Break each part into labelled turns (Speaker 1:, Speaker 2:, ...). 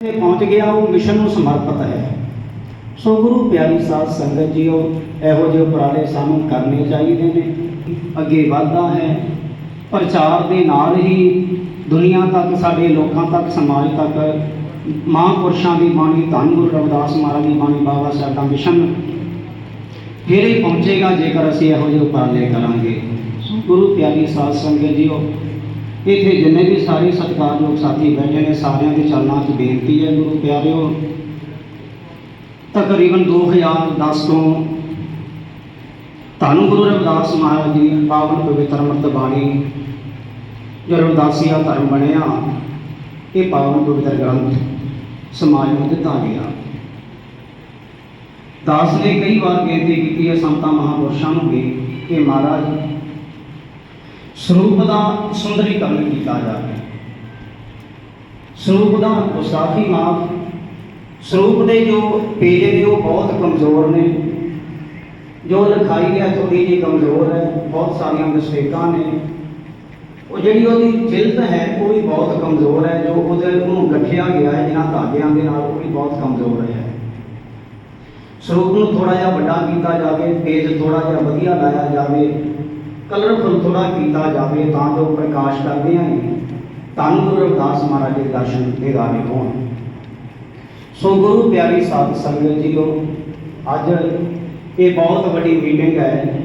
Speaker 1: ਤੇ ਪਹੁੰਚ ਗਿਆ, ਉਹ ਮਿਸ਼ਨ ਨੂੰ ਸਮਰਪਿਤ ਹੈ। ਸੋ ਗੁਰੂ ਪਿਆਰੀ ਸਾਧ ਸੰਗਤ ਜੀਓ, ਇਹੋ ਜਿਹੇ ਉਪਰਾਲੇ ਸਾਨੂੰ ਕਰਨੇ ਚਾਹੀਦੇ ਨੇ। ਅੱਗੇ ਵਧਦਾ ਹੈ। ਪ੍ਰਚਾਰ ਦੇ ਨਾਲ ਹੀ ਦੁਨੀਆ ਤੱਕ, ਸਾਡੇ ਲੋਕਾਂ ਤੱਕ, ਸਮਾਜ ਤੱਕ ਮਹਾਂਪੁਰਸ਼ਾਂ ਦੀ ਬਾਣੀ ਧੰਨ ਗੁਰੂ ਰਵਿਦਾਸ ਮਹਾਰਾਜ ਦੀ ਬਾਣੀ, ਬਾਬਾ ਸਾਹਿਬ ਦਾ ਮਿਸ਼ਨ ਫਿਰ ਪਹੁੰਚੇਗਾ ਜੇਕਰ ਅਸੀਂ ਇਹੋ ਜਿਹੇ ਉਪਰਾਲੇ ਕਰਾਂਗੇ। ਗੁਰੂ ਪਿਆਰੀ ਸਾਧ ਸੰਗਤ ਜੀਓ ਇੱਥੇ ਜਿੰਨੇ ਵੀ ਸਾਰੇ ਸਤਿਕਾਰਯੋਗ ਸਾਥੀ ਬੈਠੇ ਨੇ, ਸਾਰਿਆਂ ਦੇ ਚਰਨਾਂ 'ਚ ਬੇਨਤੀ ਹੈ ਗੁਰੂ ਪਿਆਰਿਓ, ਤਕਰੀਬਨ 2010 ਤੋਂ ਧੰਨ ਗੁਰੂ ਰਵਿਦਾਸ ਮਹਾਰਾਜ ਜੀ ਦੀ ਪਾਵਨ ਪਵਿੱਤਰ ਅੰਮ੍ਰਿਤ ਬਾਣੀ ਜੋ ਰਵਿਦਾਸੀਆ ਧਰਮ ਬਣਿਆ, ਇਹ ਪਾਵਨ ਪਵਿੱਤਰ ਗ੍ਰੰਥ ਸਮਾਜ ਨੂੰ ਦਿੱਤਾ ਗਿਆ। ਦਾਸ ਨੇ ਕਈ ਵਾਰ ਬੇਨਤੀ ਕੀਤੀ ਹੈ ਸੰਤਾਂ ਮਹਾਪੁਰਸ਼ਾਂ ਨੂੰ ਵੀ ਕਿ ਮਹਾਰਾਜ ਸਰੂਪ ਦਾ ਸੁੰਦਰੀਕਰਨ ਕੀਤਾ ਜਾਵੇ। ਸਰੂਪ ਦਾ ਗੁਸਤਾਖੀ ਮਾਫ ਸਰੂਪ ਦੇ ਜੋ ਪੇਜ ਨੇ, ਉਹ ਬਹੁਤ ਕਮਜ਼ੋਰ ਨੇ। ਜੋ ਲਿਖਾਈ ਹੈ ਥੋੜੀ ਜਿਹੀ ਕਮਜ਼ੋਰ ਹੈ, ਬਹੁਤ ਸਾਰੀਆਂ ਮਿਸਟੇਕਾਂ ਨੇ। ਉਹ ਜਿਹੜੀ ਉਹਦੀ ਜਿਲਦ ਹੈ, ਉਹ ਵੀ ਬਹੁਤ ਕਮਜ਼ੋਰ ਹੈ। ਜੋ ਉਹਦੇ ਉਹਨੂੰ ਗੱਠਿਆ ਗਿਆ ਹੈ ਜਿਨ੍ਹਾਂ ਧਾਗਿਆਂ ਦੇ ਨਾਲ, ਉਹ ਵੀ ਬਹੁਤ ਕਮਜ਼ੋਰ ਹੈ। ਸਰੂਪ ਨੂੰ ਥੋੜਾ ਜਿਹਾ ਵੱਡਾ ਕੀਤਾ ਜਾਵੇ, ਪੇਜ ਥੋੜਾ ਜਿਹਾ ਵਧੀਆ ਲਾਇਆ ਜਾਵੇ। ਕਲਰਫੁਲ ਥੋੜਾ ਕੀਤਾ ਜਾਵੇ ਤਾਂ ਜੋ ਪ੍ਰਕਾਸ਼ ਕਰਦੇ ਆਂ ਧੰਨ ਗੁਰੂ ਰਵਿਦਾਸ ਮਹਾਰਾਜ ਦੇ ਦਰਸ਼ਨ ਦੇ ਦੇਗਾਰੇ ਹੋਣ। ਸੋ ਗੁਰੂ ਪਿਆਰੀ ਸਾਧ ਸੰਗਤ ਜੀਓ, ਅੱਜ ਇਹ ਬਹੁਤ ਵੱਡੀ ਮੀਟਿੰਗ ਹੈ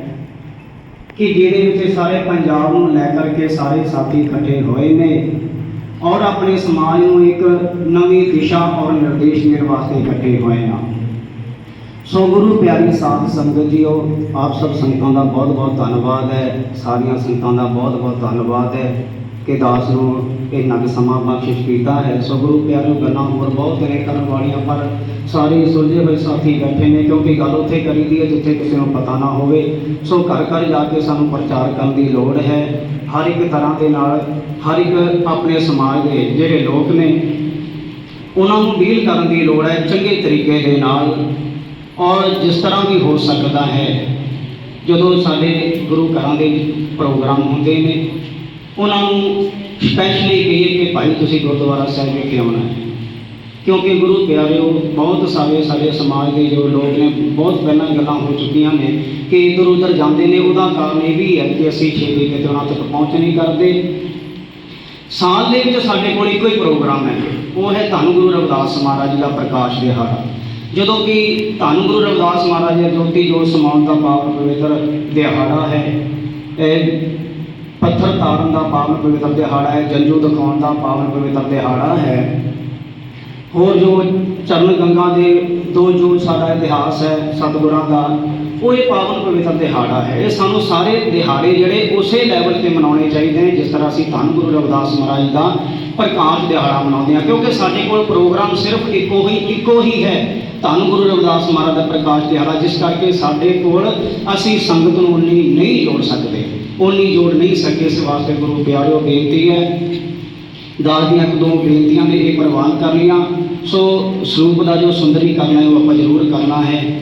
Speaker 1: ਕਿ ਜਿਹਦੇ ਵਿੱਚ ਸਾਰੇ ਪੰਜਾਬ ਨੂੰ ਲੈ ਕਰਕੇ ਸਾਰੇ ਸਾਥੀ ਇਕੱਠੇ ਹੋਏ ਨੇ ਔਰ ਆਪਣੇ ਸਮਾਜ ਨੂੰ ਇੱਕ ਨਵੀਂ ਦਿਸ਼ਾ ਔਰ ਨਿਰਦੇਸ਼ ਦੇਣ ਵਾਸਤੇ ਇਕੱਠੇ ਹੋਏ ਆ। ਸੋ ਗੁਰੂ ਪਿਆਰੀ ਸਾਧ ਸੰਗਤ ਜੀਓ, ਆਪ ਸਭ ਸੰਗਤਾਂ ਦਾ ਬਹੁਤ ਬਹੁਤ ਧੰਨਵਾਦ ਹੈ। ਸਾਰੀਆਂ ਸੰਗਤਾਂ ਦਾ ਬਹੁਤ ਬਹੁਤ ਧੰਨਵਾਦ ਹੈ ਕਿ ਦਾਸ ਨੂੰ ਇਹ ਕੁ ਸਮਾਂ ਬਖਸ਼ਿਸ਼ ਕੀਤਾ ਹੈ। ਸੋ ਗੁਰੂ ਪਿਆਰਿਓ, ਗੱਲਾਂ ਹੋਰ ਬਹੁਤ ਨੇ ਕਰਨ ਵਾਲੀਆਂ, ਪਰ ਸਾਰੇ ਸੁਲਝੇ ਹੋਏ ਸਾਥੀ ਬੈਠੇ ਨੇ, ਕਿਉਂਕਿ ਗੱਲ ਉੱਥੇ ਕਰੀਦੀ ਹੈ ਜਿੱਥੇ ਕਿਸੇ ਨੂੰ ਪਤਾ ਨਾ ਹੋਵੇ। ਸੋ ਘਰ ਘਰ ਜਾ ਕੇ ਸਾਨੂੰ ਪ੍ਰਚਾਰ ਕਰਨ ਦੀ ਲੋੜ ਹੈ। ਹਰ ਇੱਕ ਤਰ੍ਹਾਂ ਦੇ ਨਾਲ, ਹਰ ਇੱਕ ਆਪਣੇ ਸਮਾਜ ਦੇ ਜਿਹੜੇ ਲੋਕ ਨੇ, ਉਹਨਾਂ ਨੂੰ ਡੀਲ ਕਰਨ ਦੀ ਲੋੜ ਹੈ ਚੰਗੇ ਤਰੀਕੇ ਦੇ ਨਾਲ। ਔਰ ਜਿਸ ਤਰ੍ਹਾਂ ਵੀ ਹੋ ਸਕਦਾ ਹੈ, ਜਦੋਂ ਸਾਡੇ ਗੁਰੂ ਘਰਾਂ ਦੇ ਪ੍ਰੋਗਰਾਮ ਹੁੰਦੇ ਨੇ, ਉਹਨਾਂ ਨੂੰ ਸਪੈਸ਼ਲੀ ਕਹੀਏ ਕਿ ਭਾਈ ਤੁਸੀਂ ਗੁਰਦੁਆਰਾ ਸਾਹਿਬ ਵਿਖੇ ਆਉਣਾ ਹੈ। ਕਿਉਂਕਿ ਗੁਰੂ ਪਿਆਰਿਓ, ਬਹੁਤ ਸਾਰੇ ਸਾਡੇ ਸਮਾਜ ਦੇ ਜੋ ਲੋਕ ਨੇ, ਬਹੁਤ ਪਹਿਲਾਂ ਗੱਲਾਂ ਹੋ ਚੁੱਕੀਆਂ ਨੇ ਕਿ ਇਧਰ ਉਧਰ ਜਾਂਦੇ ਨੇ, ਉਹਦਾ ਕਾਰਨ ਇਹ ਵੀ ਹੈ ਕਿ ਅਸੀਂ ਛੇਤੀ ਕਿਤੇ ਉਹਨਾਂ ਤੱਕ ਪਹੁੰਚ ਨਹੀਂ ਕਰਦੇ। ਸਾਲ ਦੇ ਵਿੱਚ ਸਾਡੇ ਕੋਲ ਇੱਕੋ ਹੀ ਪ੍ਰੋਗਰਾਮ ਹੈ। ਉਹ ਹੈ ਧੰਨ ਗੁਰੂ ਰਵਿਦਾਸ ਮਹਾਰਾਜ ਦਾ ਪ੍ਰਕਾਸ਼ ਦਿਹਾੜਾ ਜਦੋਂ ਕਿ ਧੰਨ ਗੁਰੂ ਰਵਿਦਾਸ ਮਹਾਰਾਜ ਜੀ ਜੋਤੀ ਜੋਤ ਸਮਾਉਣ ਦਾ ਪਾਵਨ ਪਵਿੱਤਰ ਦਿਹਾੜਾ ਹੈ, ਇਹ ਪੱਥਰ ਤਾਰਨ ਦਾ ਪਾਵਨ ਪਵਿੱਤਰ ਦਿਹਾੜਾ ਹੈ, ਜੰਜੂ ਦਿਖਾਉਣ ਦਾ ਪਾਵਨ ਪਵਿੱਤਰ ਦਿਹਾੜਾ ਹੈ। ਹੋਰ ਜੋ ਚਰਨ ਗੰਗਾ ਦੇ ਦੋ ਜੋ ਸਾਡਾ ਇਤਿਹਾਸ ਹੈ, ਸਤਿਗੁਰਾਂ ਦਾ, ਉਹ ਇਹ ਪਾਵਨ ਪਵਿੱਤਰ ਦਿਹਾੜਾ ਹੈ। ਇਹ ਸਾਨੂੰ ਸਾਰੇ ਦਿਹਾੜੇ ਜਿਹੜੇ ਉਸੇ ਲੈਵਲ ਤੇ ਮਨਾਉਣੇ ਚਾਹੀਦੇ ਨੇ, ਜਿਸ ਤਰ੍ਹਾਂ ਅਸੀਂ ਧੰਨ ਗੁਰੂ ਰਵਿਦਾਸ ਮਹਾਰਾਜ ਦਾ ਪ੍ਰਕਾਸ਼ ਦਿਹਾੜਾ ਮਨਾਉਂਦੇ ਹਾਂ, ਕਿਉਂਕਿ ਸਾਡੇ ਕੋਲ ਪ੍ਰੋਗਰਾਮ ਸਿਰਫ ਇੱਕੋ ਹੀ ਇੱਕੋ ਹੀ ਹੈ। ਧੰਨ ਗੁਰੂ ਰਵਿਦਾਸ ਮਹਾਰਾਜ ਦਾ ਪ੍ਰਕਾਸ਼ ਦਿਹਾੜਾ, ਜਿਸ ਕਰਕੇ ਸਾਡੇ ਕੋਲ ਅਸੀਂ ਸੰਗਤ ਨੂੰ ਉਨੀ ਨਹੀਂ ਜੋੜ ਸਕਦੇ ਉਨੀ ਜੋੜ ਨਹੀਂ ਸਕੇ ਇਸ ਵਾਸਤੇ ਗੁਰੂ ਪਿਆਰਿਓ, ਬੇਨਤੀ ਹੈ ਦਾਸ ਦੀਆਂ ਇੱਕ ਦੋ ਬੇਨਤੀਆਂ ਨੇ, ਇਹ ਪ੍ਰਵਾਨ ਕਰ ਲਈਆਂ। ਸੋ ਸਰੂਪ ਦਾ ਜੋ ਸੁੰਦਰੀਕਰਨ ਹੈ, ਉਹ ਆਪਾਂ ਜ਼ਰੂਰ ਕਰਨਾ ਹੈ।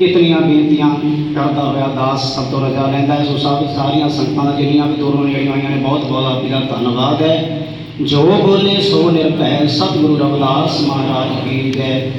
Speaker 1: ਇਤਨੀਆਂ ਬੇਨਤੀਆਂ ਕਰਦਾ ਹੋਇਆ ਦਾਸ ਸਭ ਤੋਂ ਰਜਾ ਲੈਂਦਾ ਹੈ। ਸੋ ਸਭ ਸਾਰੀਆਂ ਸੰਗਤਾਂ ਦਾ ਜਿੰਨੀਆਂ ਵੀ ਦੂਰੋਂ ਨੇੜੀਆਂ ਆਈਆਂ ਨੇ, ਬਹੁਤ ਬਹੁਤ ਆਪ ਜੀ ਦਾ ਧੰਨਵਾਦ ਹੈ। ਜੋ ਬੋਲੇ ਸੋ ਨਿਰਭੈ, ਸਤਿਗੁਰੂ ਰਵਿਦਾਸ ਮਹਾਰਾਜ ਕੀ ਜੈ।